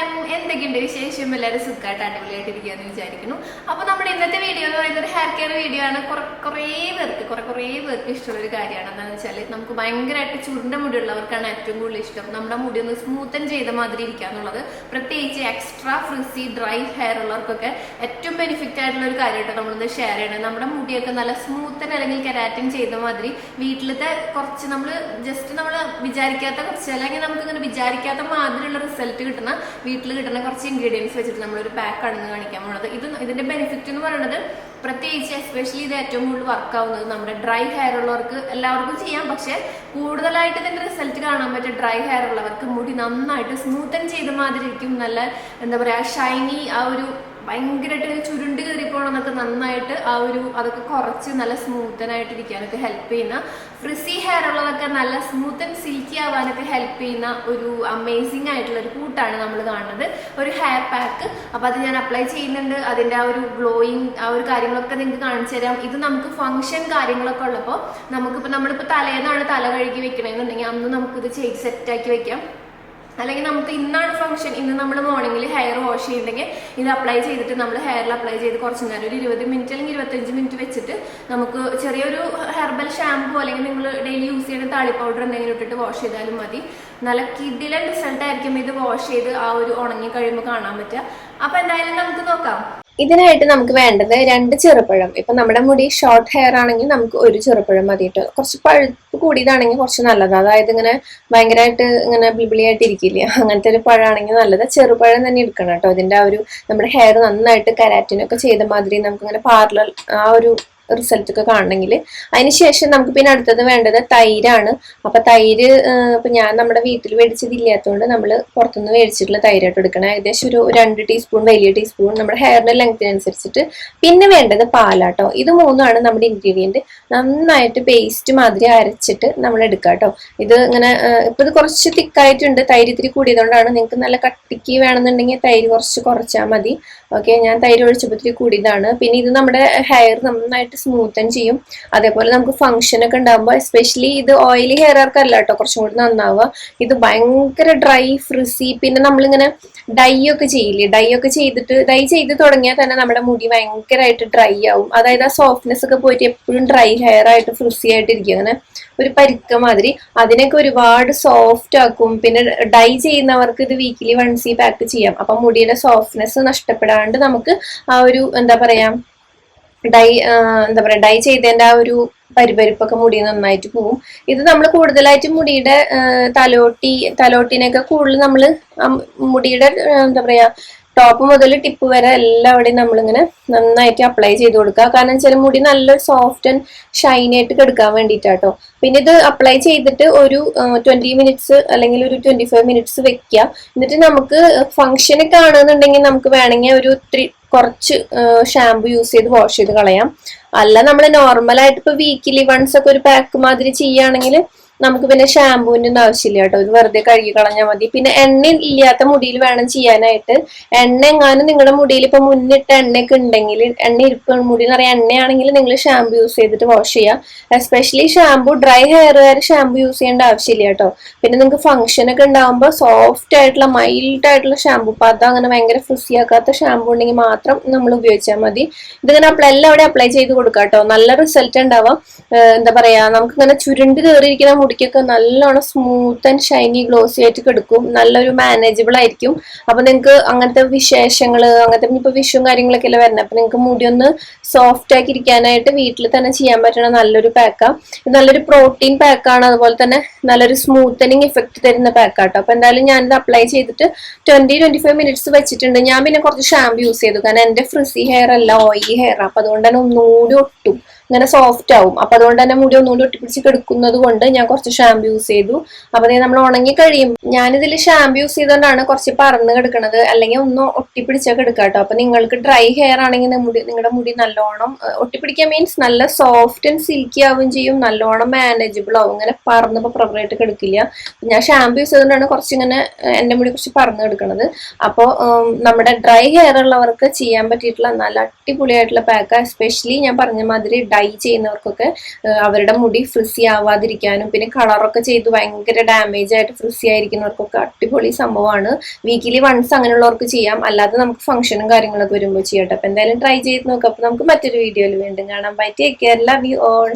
നമസ്കാരം എന്തൊക്കെയുണ്ട് വിശേഷം? എല്ലാവരും സുഖമായിട്ട് അടിപൊളിയായിട്ട് ഇരിക്കുകയെന്ന് വിചാരിക്കുന്നു. അപ്പൊ നമ്മുടെ ഇന്നത്തെ വീഡിയോ എന്ന് പറയുന്നത് ഹെയർ കെയർ വീഡിയോ ആണ്. കുറെ കുറേ പേർക്ക് കുറെ കുറേ പേർക്ക് ഇഷ്ടമുള്ള ഒരു കാര്യമാണ്. എന്താണെന്ന് വെച്ചാൽ നമുക്ക് ഭയങ്കരമായിട്ട് ചുരുണ്ട മുടിയുള്ളവർക്കാണ് ഏറ്റവും കൂടുതൽ ഇഷ്ടം. നമ്മുടെ മുടി ഒന്ന് സ്മൂത്തൻ ചെയ്ത മാതിരി ഇരിക്കുക എന്നുള്ളത്. പ്രത്യേകിച്ച് എക്സ്ട്രാ ഫ്രിസി ഡ്രൈ ഹെയർ ഉള്ളവർക്കൊക്കെ ഏറ്റവും ബെനിഫിറ്റ് ആയിട്ടുള്ള ഒരു കാര്യമായിട്ട് നമ്മളിത് ഷെയർ ചെയ്യണം. നമ്മുടെ മുടിയൊക്കെ നല്ല സ്മൂത്തൻ അല്ലെങ്കിൽ കെരാറ്റിൻ ചെയ്ത മാതിരി വീട്ടിലത്തെ കുറച്ച് നമ്മൾ ജസ്റ്റ് നമ്മൾ വിചാരിക്കാത്ത കുറച്ച് അല്ലെങ്കിൽ നമുക്ക് ഇങ്ങനെ വിചാരിക്കാത്ത മാതിരിയുള്ള റിസൾട്ട് കിട്ടുന്ന വീട്ടിൽ കിട്ടുന്ന കുറച്ച് ഇൻഗ്രീഡിയൻസ് വെച്ചിട്ട് നമ്മളൊരു പാക്ക് ആണെന്ന് കാണിക്കാൻ പോകുന്നത് ഇത് ഇതിന്റെ ബെനിഫിറ്റ് എന്ന് പറയുന്നത് പ്രത്യേകിച്ച് എസ്പെഷ്യലി ഇത് ഏറ്റവും കൂടുതൽ വർക്ക് ആവുന്നത് നമ്മുടെ ഡ്രൈ ഹെയർ ഉള്ളവർക്ക് എല്ലാവർക്കും ചെയ്യാം. പക്ഷെ കൂടുതലായിട്ട് ഇതിന്റെ റിസൾട്ട് കാണാൻ പറ്റിയ ഡ്രൈ ഹെയർ ഉള്ളവർക്ക് മുടി നന്നായിട്ട് സ്മൂത്തൻ ചെയ്ത മാതിരി ഇരിക്കും. നല്ല എന്താ പറയാ ഷൈനി ആ ഒരു ഭയങ്കരമായിട്ട് ചുരുണ്ടി ചുരുണ്ട് നന്നായിട്ട് ആ ഒരു അതൊക്കെ കുറച്ച് നല്ല സ്മൂത്തനായിട്ട് ഇരിക്കാനൊക്കെ ഹെൽപ്പ് ചെയ്യുന്ന ഫ്രിസി ഹെയർ ഉള്ളതൊക്കെ നല്ല സ്മൂത്ത് ആൻഡ് സിൽക്കി ആവാനൊക്കെ ഹെൽപ്പ് ചെയ്യുന്ന ഒരു അമേസിംഗ് ആയിട്ടുള്ള ഒരു കൂട്ടാണ് നമ്മൾ കാണുന്നത്. ഒരു ഹെയർ പാക്ക് അപ്പൊ അത് ഞാൻ അപ്ലൈ ചെയ്യുന്നുണ്ട്. അതിന്റെ ആ ഒരു ഗ്ലോയിങ് ആ ഒരു കാര്യങ്ങളൊക്കെ നിങ്ങൾക്ക് കാണിച്ചു തരാം. ഇത് നമുക്ക് ഫംഗ്ഷൻ കാര്യങ്ങളൊക്കെ ഉള്ളപ്പോൾ നമുക്കിപ്പോൾ നമ്മളിപ്പോൾ തലേന്നാണ് തല കഴുകി വെക്കണമെന്നുണ്ടെങ്കിൽ അന്ന് നമുക്കിത് ചെയ്ത് സെറ്റാക്കി വെക്കാം. അല്ലെങ്കിൽ നമുക്ക് ഇന്നാണ് ഫംഗ്ഷൻ ഇന്ന് നമ്മൾ മോർണിംഗിൽ ഹെയർ വാഷ് ചെയ്യുന്നുണ്ടെങ്കിൽ ഇത് അപ്ലൈ ചെയ്തിട്ട് നമ്മൾ ഹെയറിൽ അപ്ലൈ ചെയ്ത് കുറച്ച് നേരം ഒരു ഇരുപത് മിനിറ്റ് അല്ലെങ്കിൽ ഇരുപത്തഞ്ച് മിനിറ്റ് വെച്ചിട്ട് നമുക്ക് ചെറിയൊരു ഹെർബൽ ഷാമ്പു അല്ലെങ്കിൽ നിങ്ങൾ ഡെയിലി യൂസ് ചെയ്യുന്ന താളി പൗഡർ എന്തെങ്കിലും ഇട്ടിട്ട് വാഷ് ചെയ്താലും മതി. നല്ല കിഡിലെ റിസൾട്ട് ആയിരിക്കും ഇത് വാഷ് ചെയ്ത് ആ ഒരു ഉണങ്ങി കഴിയുമ്പോൾ കാണാൻ പറ്റുക. അപ്പോൾ എന്തായാലും നമുക്ക് നോക്കാം. ഇതിനായിട്ട് നമുക്ക് വേണ്ടത് രണ്ട് ചെറുപഴം. ഇപ്പൊ നമ്മുടെ മുടി ഷോർട്ട് ഹെയർ ആണെങ്കിൽ നമുക്ക് ഒരു ചെറുപഴം മതി കേട്ടോ കുറച്ച് പഴുപ്പ് കൂടിയതാണെങ്കിൽ കുറച്ച് നല്ലത്. അതായത് ഇങ്ങനെ ഭയങ്കരമായിട്ട് ഇങ്ങനെ ബിബിളിയായിട്ട് ഇരിക്കില്ല? അങ്ങനത്തെ ഒരു പഴമാണെങ്കിൽ നല്ലത്. ചെറുപഴം തന്നെ എടുക്കണം കേട്ടോ. അതിന്റെ ആ ഒരു നമ്മുടെ ഹെയർ നന്നായിട്ട് കരാറ്റിനൊക്കെ ചെയ്ത മാതിരി നമുക്ക് ഇങ്ങനെ പാർലർ ആ ഒരു റിസൾട്ട് ഒക്കെ കാണണമെങ്കിൽ. അതിനുശേഷം നമുക്ക് പിന്നെ അടുത്തത് വേണ്ടത് തൈരാണ്. അപ്പൊ തൈര് ഇപ്പൊ ഞാൻ നമ്മുടെ വീട്ടിൽ മേടിച്ചതില്ലാത്തതുകൊണ്ട് നമ്മൾ പുറത്തുനിന്ന് മേടിച്ചിട്ടുള്ള തൈരായിട്ട് എടുക്കണം. ഏകദേശം ഒരു രണ്ട് ടീസ്പൂൺ വലിയ ടീസ്പൂൺ നമ്മുടെ ഹെയറിന്റെ ലെങ്തിനനുസരിച്ചിട്ട് പിന്നെ വേണ്ടത് പാലാട്ടോ. ഇത് മൂന്നാണ് നമ്മുടെ ഇൻഗ്രീഡിയന്റ് നന്നായിട്ട് പേസ്റ്റ് മാതിരി അരച്ചിട്ട് നമ്മൾ എടുക്കുക കേട്ടോ. ഇത് ഇങ്ങനെ ഇപ്പൊ ഇത് കുറച്ച് തിക്കായിട്ടുണ്ട്. തൈര് ഇത്തിരി കൂടിയതുകൊണ്ടാണ് നിങ്ങൾക്ക് നല്ല കട്ടിക്ക് വേണമെന്നുണ്ടെങ്കിൽ തൈര് കുറച്ച് കുറച്ചാൽ മതി. ഓക്കെ ഞാൻ തൈര് ഒഴിച്ചപ്പോൾ ഇത്തിരി കൂടിയതാണ്. പിന്നെ ഇത് നമ്മുടെ ഹെയർ നന്നായിട്ട് സ്മൂത്തൻ ചെയ്യും. അതേപോലെ നമുക്ക് ഫംഗ്ഷൻ ഒക്കെ ഉണ്ടാകുമ്പോൾ എസ്പെഷ്യലി ഇത് ഓയിലി ഹെയർ അല്ല കേട്ടോ കുറച്ചും കൂടി നന്നാവുക. ഇത് ഭയങ്കര ഡ്രൈ ഫ്രിസി പിന്നെ നമ്മളിങ്ങനെ ഡൈ ഒക്കെ ചെയ്യില്ലേ? ഡൈ ഒക്കെ ചെയ്തിട്ട് ഡൈ ചെയ്ത് തുടങ്ങിയാൽ തന്നെ നമ്മുടെ മുടി ഭയങ്കരമായിട്ട് ഡ്രൈ ആവും. അതായത് ആ സോഫ്റ്റ്നെസ് ഒക്കെ പോയിട്ട് എപ്പോഴും ഡ്രൈ ഹെയർ ആയിട്ട് ഫ്രിസി ആയിട്ട് ഇരിക്കും. അങ്ങനെ ഒരു പരിക്ക മാതിരി. അതിനൊക്കെ ഒരുപാട് സോഫ്റ്റ് ആക്കും. പിന്നെ ഡൈ ചെയ്യുന്നവർക്ക് ഇത് വീക്കിലി വൺസ് ഈ പാക്ക് ചെയ്യാം. അപ്പൊ മുടിയുടെ സോഫ്റ്റ്നെസ് നഷ്ടപ്പെടാണ്ട് നമുക്ക് ആ ഒരു എന്താ പറയാ ഡൈ എന്താ പറയാ ഡൈ ചെയ്തതിന്റെ ആ ഒരു പരിപരിപ്പൊക്കെ മുടി നന്നായിട്ട് പോവും. ഇത് നമ്മൾ കൂടുതലായിട്ട് മുടിയുടെ തലോട്ടി തലോട്ടിനെയൊക്കെ കൂടുതൽ നമ്മൾ മുടിയുടെ എന്താ പറയാ ടോപ്പ് മുതൽ ടിപ്പ് വരെ എല്ലാവിടെയും നമ്മളിങ്ങനെ നന്നായിട്ട് അപ്ലൈ ചെയ്ത് കൊടുക്കുക. കാരണം വെച്ചാൽ മുടി നല്ല സോഫ്റ്റ് ആൻഡ് ഷൈനി ആയിട്ട് കെടുക്കാൻ വേണ്ടിയിട്ടാട്ടോ. പിന്നെ ഇത് അപ്ലൈ ചെയ്തിട്ട് ഒരു ട്വന്റി മിനിറ്റ്സ് അല്ലെങ്കിൽ ഒരു ട്വന്റി ഫൈവ് മിനിറ്റ്സ് വെക്കുക. എന്നിട്ട് നമുക്ക് ഫംഗ്ഷനൊക്കെ ആണെന്നുണ്ടെങ്കിൽ നമുക്ക് വേണമെങ്കിൽ ഒരു ത്രീ കുറച്ച് ഷാമ്പു യൂസ് ചെയ്ത് വാഷ് ചെയ്ത് കളയാം. അല്ല നമ്മൾ നോർമലായിട്ട് ഇപ്പൊ വീക്കിലി വൺസ് ഒക്കെ ഒരു പാക്ക് മാതിരി ചെയ്യുകയാണെങ്കിൽ നമുക്ക് പിന്നെ ഷാമ്പൂവിന്റെ ഒന്നും ആവശ്യമില്ല കേട്ടോ. ഇത് വെറുതെ കഴുകി കളഞ്ഞാൽ മതി. പിന്നെ എണ്ണ ഇല്ലാത്ത മുടിയിൽ വേണം ചെയ്യാനായിട്ട്. എണ്ണ എങ്ങാനും നിങ്ങളുടെ മുടിയിൽ ഇപ്പൊ മുന്നിട്ട് എണ്ണയൊക്കെ ഉണ്ടെങ്കിൽ എണ്ണ ഇരിപ്പ് മുടി പറയാൻ എണ്ണയാണെങ്കിൽ നിങ്ങൾ ഷാമ്പു യൂസ് ചെയ്തിട്ട് വാഷ് ചെയ്യുക എസ്പെഷ്യലി ഷാമ്പു ഡ്രൈ ഹെയർ വരെ ഷാമ്പു യൂസ് ചെയ്യേണ്ട ആവശ്യമില്ല കേട്ടോ. പിന്നെ നിങ്ങൾക്ക് ഫംഗ്ഷൻ ഒക്കെ ഉണ്ടാകുമ്പോൾ സോഫ്റ്റ് ആയിട്ടുള്ള മൈൽഡ് ആയിട്ടുള്ള ഷാമ്പു അപ്പൊ അത് അങ്ങനെ ഭയങ്കര ഫ്രിസി ആക്കാത്ത ഷാമ്പു ഉണ്ടെങ്കിൽ മാത്രം നമ്മൾ ഉപയോഗിച്ചാൽ മതി. ഇതിങ്ങനെ അപ്ലൈ എല്ലാം അവിടെ അപ്ലൈ ചെയ്ത് കൊടുക്കാം കേട്ടോ. നല്ല റിസൾട്ട് ഉണ്ടാവാം. എന്താ പറയാ നമുക്ക് ഇങ്ങനെ ചുരുണ്ട് കയറിയിരിക്കുന്ന മുടിക്കൊക്കെ നല്ലോണം സ്മൂത്ത് ആൻഡ് ഷൈനി ഗ്ലോസി ആയിട്ട് കിടക്കും. നല്ലൊരു മാനേജബിൾ ആയിരിക്കും. അപ്പൊ നിങ്ങൾക്ക് അങ്ങനത്തെ വിശേഷങ്ങൾ അങ്ങനത്തെ ഇപ്പൊ വിഷുവും കാര്യങ്ങളൊക്കെ അല്ലേ വരുന്നത് അപ്പൊ നിങ്ങൾക്ക് മുടി ഒന്ന് സോഫ്റ്റ് ആക്കി ഇരിക്കാനായിട്ട് വീട്ടിൽ തന്നെ ചെയ്യാൻ പറ്റണ നല്ലൊരു പാക്കാണ് നല്ലൊരു പ്രോട്ടീൻ പാക്കാണ് അതുപോലെ തന്നെ നല്ലൊരു സ്മൂത്തനിങ് ഇഫക്റ്റ് തരുന്ന പാക്കാട്ടോ അപ്പൊ എന്തായാലും ഞാനിത് അപ്ലൈ ചെയ്തിട്ട് ട്വന്റി ട്വന്റി ഫൈവ് മിനിറ്റ്സ് വെച്ചിട്ടുണ്ട്. ഞാൻ പിന്നെ കുറച്ച് ഷാമ്പു യൂസ് ചെയ്തു. കാരണം എന്റെ ഫ്രിസി ഹെയർ അല്ല ഓയിലി ഹെയർ അപ്പൊ അതുകൊണ്ട് തന്നെ ഒന്നുകൂടി ഒട്ടും. ഇങ്ങനെ സോഫ്റ്റ് ആവും. അപ്പൊ അതുകൊണ്ട് തന്നെ മുടി ഒന്നുകൂടി ഒട്ടിപ്പിടിച്ച് കെടുക്കുന്നത് കൊണ്ട് ഞാൻ കുറച്ച് ഷാമ്പു യൂസ് ചെയ്തു. അപ്പൊ നമ്മൾ ഉണങ്ങി കഴിയും. ഞാനിതിൽ ഷാമ്പു യൂസ് ചെയ്തുകൊണ്ടാണ് കുറച്ച് പറന്ന് കിടക്കുന്നത് അല്ലെങ്കിൽ ഒന്ന് ഒട്ടിപ്പിടിച്ചൊക്കെ എടുക്കാം കേട്ടോ അപ്പൊ നിങ്ങൾക്ക് ഡ്രൈ ഹെയർ ആണെങ്കിൽ മുടി നിങ്ങളുടെ മുടി നല്ലോണം ഒട്ടിപ്പിടിക്കാൻ മീൻസ് നല്ല സോഫ്റ്റ് ആൻഡ് സിൽക്കി ആവുകയും ചെയ്യും. നല്ലോണം മാനേജബിൾ ആവും. ഇങ്ങനെ പറന്നപ്പോൾ പ്രോപ്പറായിട്ട് കിടക്കില്ല. ഞാൻ ഷാമ്പു യൂസ് ചെയ്തുകൊണ്ടാണ് കുറച്ച് ഇങ്ങനെ എന്റെ മുടി കുറച്ച് പറന്ന് കിടക്കുന്നത് അപ്പോൾ നമ്മുടെ ഡ്രൈ ഹെയർ ഉള്ളവർക്ക് ചെയ്യാൻ പറ്റിയിട്ടുള്ള നല്ല അടിപൊളിയായിട്ടുള്ള പാക്ക് എസ്പെഷ്യലി ഞാൻ പറഞ്ഞ മാതിരി ഡൈ ഡൈ ചെയ്യുന്നവർക്കൊക്കെ അവരുടെ മുടി ഫ്രിസി ആവാതിരിക്കാനും പിന്നെ കളറൊക്കെ ചെയ്ത് ഭയങ്കര ഡാമേജ് ആയിട്ട് ഫ്രിസി ആയിരിക്കുന്നവർക്കൊക്കെ അടിപൊളി സംഭവമാണ്. വീക്കിലി വൺസ് അങ്ങനെയുള്ളവർക്ക് ചെയ്യാം. അല്ലാതെ നമുക്ക് ഫംഗ്ഷനും കാര്യങ്ങളൊക്കെ വരുമ്പോൾ ചെയ്യട്ടെ അപ്പൊ എന്തായാലും ട്രൈ ചെയ്ത് നോക്കാം. അപ്പൊ നമുക്ക് മറ്റൊരു വീഡിയോയിൽ വീണ്ടും കാണാം. Bye take care love you all